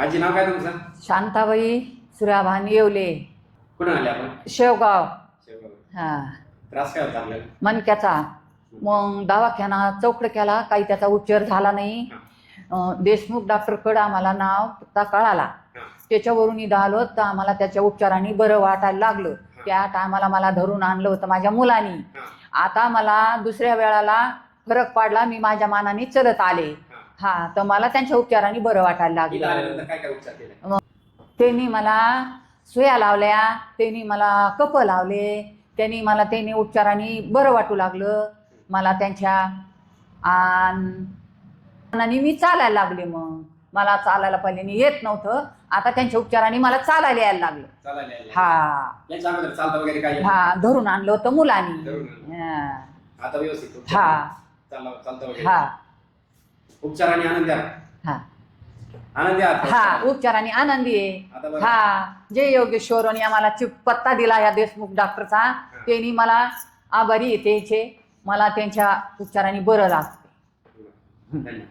आजी नाव काय तुमचं? शांताबाई सुराभान येवले. कुठून आले आपण? शेवगाव. शेवगाव. हा. त्रास काय होता आपल्याला? मनक्याचा मग दवाखाना चौकड केला काही त्याचा उपचार झाला नाही. अं, देशमुख डॉक्टरकडं आम्हाला नाव पत्ता कळाला. हा. त्याच्यावरून इथं आलो तर आम्हाला त्याच्या उपचाराने बरं वाटायला लागलं. त्या टायमाला मला धरून आणलं होतं माझ्या मुलानी. हा. आता मला दुसऱ्या वेळाला फरक पडला मी माझ्या मानाने चलत आले. हा. तर मला त्यांच्या उपचाराने बरं वाटायला इथं लागलं आल्यानंतर काय काय उपचार केले? त्यांनी मला सुया लावल्या त्यांनी मला कप लावले त्यांनी मला त्यांनी उपचाराने बरं वाटू लागलं. मला त्यांच्या आणि मी चालायला लागले मग. मला चालायला पहिले येत नव्हतं. आता त्यांच्या उपचाराने मला चालायला यायला लागलं. चालायला. हा. याच्या अगोदर चालता वगैरे काय येत हा धरून आणलं होतं मुलांनी. धरून आणलं. हा. नाही? आता व्यवस्थित उपचार हा. चालला चालता वगैरे. हा. उपचाराने आनंदी हा. आनंदी आहात हा उपचाराने आनंदी आहे. आता हा जे योगेश्वरांनी आम्हाला चिप पत्ता दिला या देशमुख डॉक्टरचा त्यांनी मला आभारी त्याचे मला त्यांच्या उपचाराने बरं लागतं धन्यवाद.